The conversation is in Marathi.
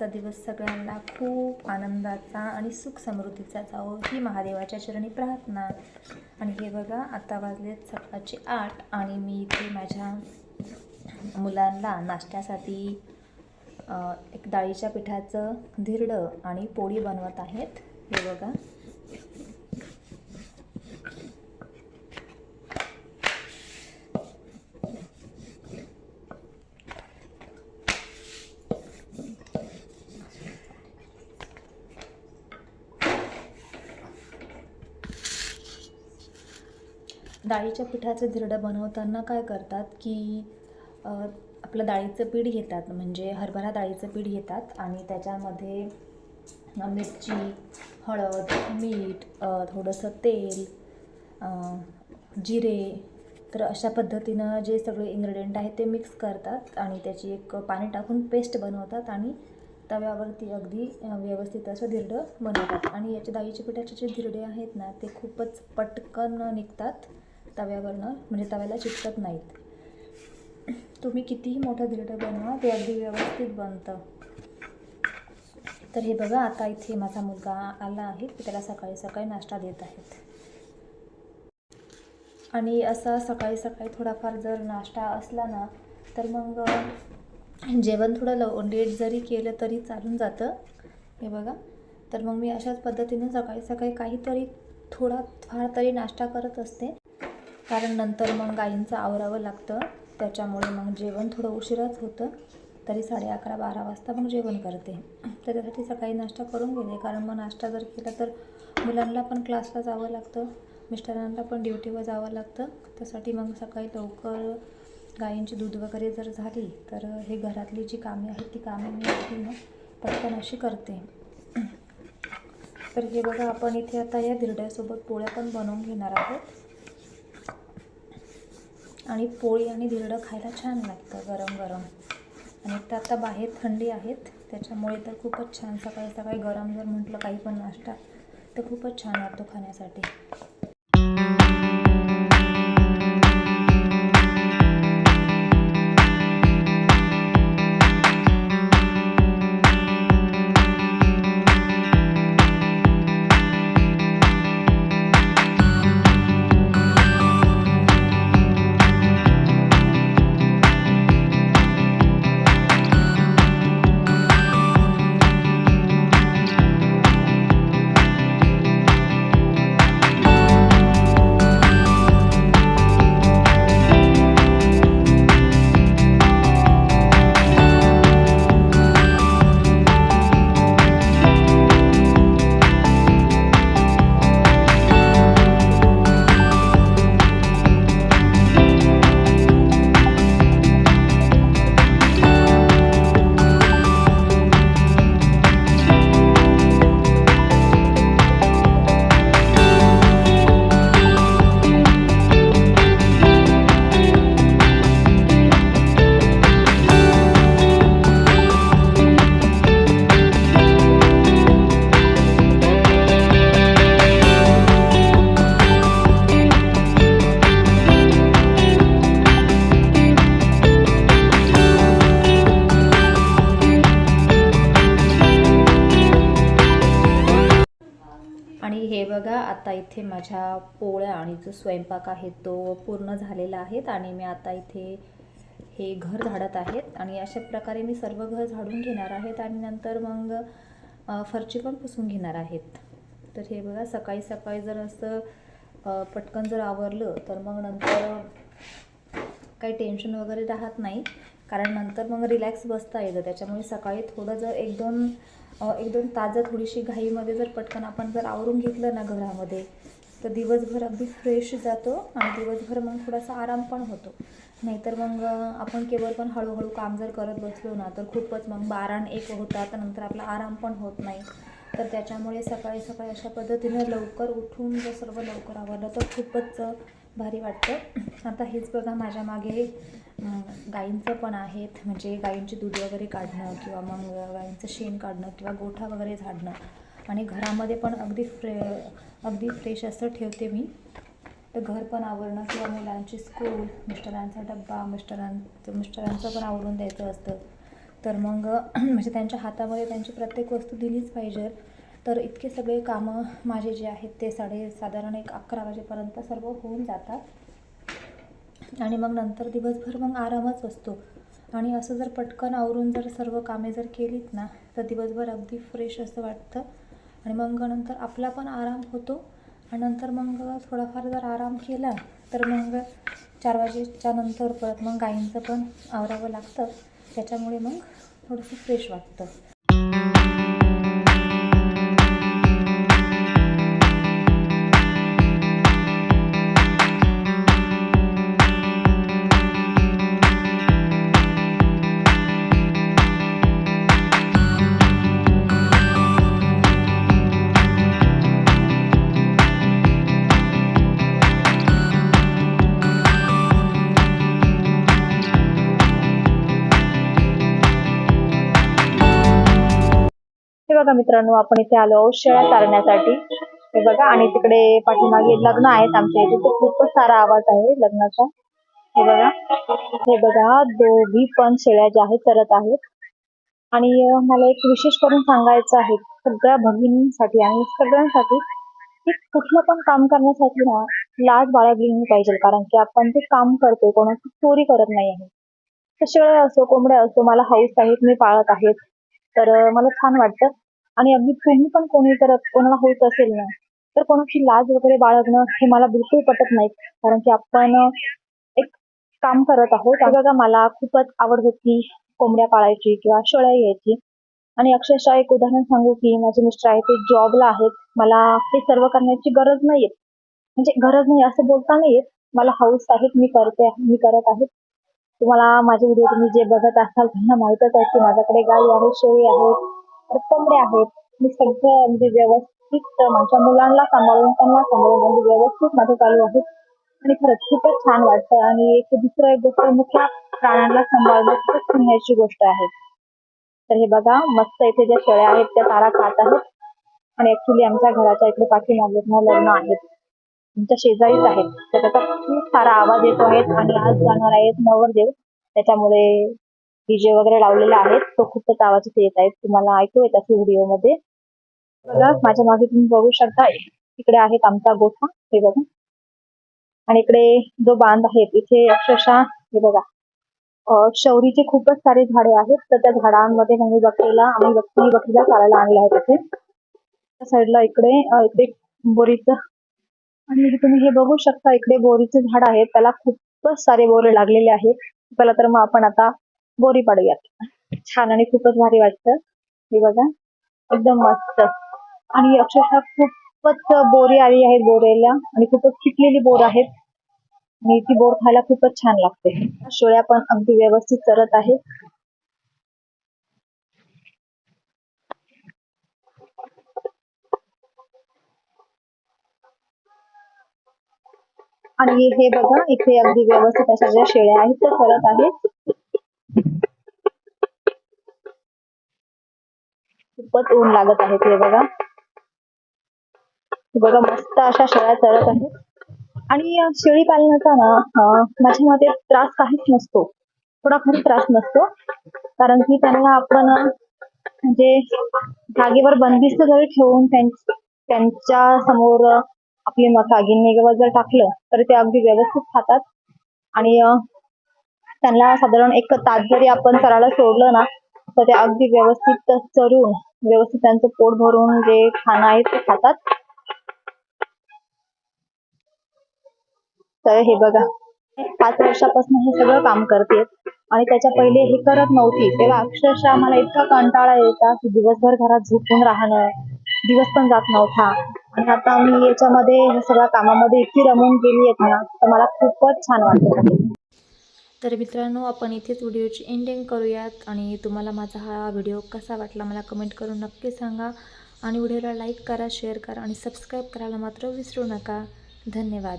आजचा दिवस सगळ्यांना खूप आनंदाचा आणि सुख समृद्धीचा जावो ही महादेवाच्या चरणी प्रार्थना. आणि हे बघा आता वाजलेत सकाळचे आठ आणि मी इथे माझ्या मुलांना नाश्त्यासाठी एक डाळीच्या पिठाचं धिरडं आणि पोळी बनवत आहेत. हे बघा. डाळीच्या पिठाचं धिरडं बनवताना काय करतात की आपलं डाळीचं पीठ घेतात म्हणजे हरभरा डाळीचं पीठ घेतात आणि त्याच्यामध्ये मिरची हळद मीठ थोडंसं तेल जिरे तर अशा पद्धतीनं जे सगळे इन्ग्रेडियंट आहेत ते मिक्स करतात आणि त्याची एक पाणी टाकून पेस्ट बनवतात आणि तव्यावरती अगदी व्यवस्थित असं धिरडं बनवतात. आणि याचे डाळीच्या पिठाचे जे धिरडे आहेत ना ते खूपच पटकन निघतात. तव्यावरनं म्हणजे तव्याला चिटकत नाहीत. तुम्ही कितीही मोठं धिरडं बनवा ते अगदी व्यवस्थित बनतं. तर हे बघा आता इथे माझा मुलगा आला आहे की त्याला सकाळी सकाळी नाश्ता देत आहेत. आणि असा सकाळी सकाळी थोडाफार जर नाश्ता असला ना तर मग जेवण थोडं लव लेट जरी केलं तरी चालून जातं. हे बघा तर मग मी अशाच पद्धतीने सकाळी सकाळी काहीतरी थोडा फार तरी नाश्ता करत असते. कारण नंतर मग गायींचं आवरावं लागतं. त्याच्यामुळे मग जेवण थोडं उशिराच होतं. तरी साडे अकरा बारा वाजता मग जेवण करते. तर त्यासाठी सकाळी नाश्ता करून घेते. कारण मग नाश्ता जर केला तर मुलांना पण क्लासला जावं लागतं. मिस्टरांना पण ड्युटीवर जावं लागतं. त्यासाठी मग सकाळी लवकर गायींची दूध वगैरे जर झाली तर हे घरातली जी कामे आहेत ती कामे मी अगदी पटकन अशी करते. तर हे बघा आपण इथे आता या धिरड्यासोबत पोळ्या पण बनवून घेणार आहोत. आणि पोळी आणि धिरडं खायला छान लागतं गरम गरम. आणि तर आता बाहेर थंडी आहेत त्याच्यामुळे तर खूपच छान. सकाळी सकाळी गरम जर म्हटलं काही पण नाश्ता तर खूपच छान वाटतो खाण्यासाठी. हे बघा आता इथे माझ्या पोळ्या आणि जो स्वयंपाक आहे तो पूर्ण झालेला आहे आणि मी आता इथे हे घर झाडत आहेत आणि अशा प्रकारे मी सर्व घर झाडून घेणार आहेत आणि नंतर मग फरची पण पुसून घेणार आहेत. तर हे बघा सकाळी सकाळी जर असं पटकन जर आवरलं तर मग नंतर काही टेन्शन वगैरे राहत नाही. कारण नंतर मग रिलॅक्स बसता येतं. त्याच्यामुळे सकाळी थोडं जर एक दोन एक दोन तास जर थोडीशी घाईमध्ये जर पटकन आपण जर आवरून घेतलं ना घरामध्ये तर दिवसभर अगदी फ्रेश जातो आणि दिवसभर मग थोडासा आराम पण होतो. नाहीतर मग आपण केवळ पण हळूहळू काम जर करत बसलो ना तर खूपच मग बारा एक होतात नंतर आपला आराम पण होत नाही. तर त्याच्यामुळे सकाळी सकाळी अशा पद्धतीनं लवकर उठून जर सर्व लवकर आवरलं तर खूपच भारी वाटतं. आता हेच बघा माझ्या मागे गाईंचं पण आहेत. म्हणजे गाईंचे दूध वगैरे काढणं किंवा मग गाईंचं शेण काढणं किंवा गोठा वगैरे झाडणं. आणि घरामध्ये पण अगदी फ्रे अगदी फ्रेश असं ठेवते मी. तर घर पण आवरणं किंवा मुलांची स्कूल मिस्टरांचा डब्बा मिस्टरांचं मिस्टरांचं पण आवरून द्यायचं असतं. तर मग म्हणजे त्यांच्या हातामध्ये त्यांची प्रत्येक वस्तू दिलीच पाहिजे. तर इतके सगळे कामं माझे जे आहेत ते साडे साधारण एक अकरा वाजेपर्यंत सर्व होऊन जातात. आणि मग नंतर दिवसभर मग आरामच असतो. आणि असं जर पटकन आवरून जर सर्व कामे जर केलीत ना तर दिवसभर अगदी फ्रेश असं वाटतं. आणि मग नंतर आपला पण आराम होतो. आणि नंतर मग थोडाफार जर आराम केला तर मग चार वाजेच्या नंतर परत मग गाईंचं पण आवरावं लागतं. त्याच्यामुळे मग थोडंसं फ्रेश वाटतं. बघा मित्रांनो आपण इथे आलो आहोत शेळ्या चारण्यासाठी. हे बघा आणि तिकडे पाठीमागे लग्न आहेत आमच्या इथे. तर खूपच सारा आवाज आहे लग्नाचा. हे बघा. हे बघा दोघी पण शेळ्या ज्या आहेत चरत आहेत. आणि मला एक विशेष करून सांगायचं आहे सगळ्या भगिनींसाठी आणि सगळ्यांसाठी की कुठलं पण काम करण्यासाठी ना लाज बाळगली नाही पाहिजे. कारण की आपण जे काम करतोय कोणाची चोरी करत नाही आहे. तर शेळ्या असो कोंबड्या असो मला हाऊस आहेत मी पाळत आहेत. तर मला छान वाटतं. आणि अगदी फ्रेंड पण कोणी करत कोणाला होत असेल ना तर कोणाची लाज वगैरे बाळगणं हे मला बिलकुल पटत नाही. कारण की आपण एक काम करत आहोत. बघा मला खूपच आवड होती कोंबड्या पाळायची किंवा शेळ्या यायची. आणि अक्षरशः एक उदाहरण सांगू की माझे मिस्टर आहेत ते जॉबला आहेत. मला हे सर्व करण्याची गरज नाहीये. म्हणजे गरज नाही असं बोलता नाहीये. मला हाऊस आहेत मी करते मी करत आहे. तुम्हाला माझे व्हिडिओ तुम्ही जे बघत असाल त्यांना माहितच आहे की माझ्याकडे गाई आहेत शेळी आहेत. परत आहेत. मी सगळं अगदी व्यवस्थित माझ्या मुलांना सांभाळून त्यांना सांभाळून अगदी व्यवस्थित माझं चालू आहे. आणि खरंच खूपच छान वाटतं. आणि एक दुसरं एक गोष्ट मुख्य प्राण्यांना सांभाळणं खूपच पुण्याची गोष्ट आहे. तर हे बघा मस्त इथे ज्या शेळ्या आहेत त्या तारा खात आहेत. आणि ऍक्च्युली आमच्या घराच्या इकडे पाठीमागे लग्न आहेत. आमच्या शेजारीच आहेत. तर त्याचा खूप सारा आवाज येतो आहेत आणि आज जाणार आहेत नवरदेव. त्याच्यामुळे डीजे वगैरे लावलेला आहे तो खूपच आवाज येत आहेत तुम्हाला ऐकू येत असेल व्हिडिओमध्ये बघा माझ्या मागे तुम्ही बघू शकता इकडे आहेत आमचा गोठा. हे बघा. आणि इकडे जो बांध आहे तिथे अक्षरशः हे बघा. शौरीचे खूपच सारे झाडे आहेत. तर त्या झाडांमध्ये मी बकरीला आम्ही बकरी बकरीला चालायला आणलं आहे तिथे. त्या साईडला इकडे इकडे बोरीचं. आणि तुम्ही हे बघू शकता इकडे बोरीचे झाड आहे. त्याला खूपच सारे बोरे लागलेले आहेत. त्याला तर मग आपण आता बोरी पाडूयात छान आणि खूपच भारी वाटतं. हे बघा एकदम मस्त. आणि अक्षरशः खूपच बोरी आली आहेत बोरेला आणि खूपच पिकलेली बोर आहेत. आणि ती बोर खायला खूपच छान लागते. शेळ्या पण अगदी व्यवस्थित चरत आहेत. आणि हे बघा इथे अगदी व्यवस्थित अशा ज्या शेळ्या आहेत त्या चरत आहेत. खूपच ऊन लागत आहे हे बघा. बघा मस्त अशा शेळ्या चरत आहेत. आणि शेळी पालनाचा ना माझ्या मते त्रास काहीच नसतो. थोडाफार त्रास नसतो. कारण की त्यांना आपण म्हणजे जागेवर बंदिस्त जरी ठेवून त्यांच्यासमोर आपले आपली किंवा जर टाकलं तर ते अगदी व्यवस्थित खातात. आणि त्यांना साधारण एक तास जरी आपण चरायला सोडलं ना तर ते अगदी व्यवस्थित चरून व्यवस्थित त्यांचं पोट भरून जे खाणं आहे ते खातात. तर हे बघा पाच वर्षापासून हे सगळं काम करते आणि त्याच्या पहिले हे करत नव्हती. तेव्हा अक्षरशः मला इतका कंटाळा यायचा की दिवसभर घरात झोपून राहणं दिवस पण जात नव्हता. आणि आता मी याच्यामध्ये हे सगळ्या कामामध्ये इतकी रमून गेली आहेत ना तर मला खूपच छान वाटत. तर मित्रांनो आपण इथेच व्हिडिओची एंडिंग करूयात आणि तुम्हाला माझा हा व्हिडिओ कसा वाटला मला कमेंट करून नक्की सांगा. आणि व्हिडिओला लाईक करा शेअर करा आणि सबस्क्राईब करायला मात्र विसरू नका. धन्यवाद.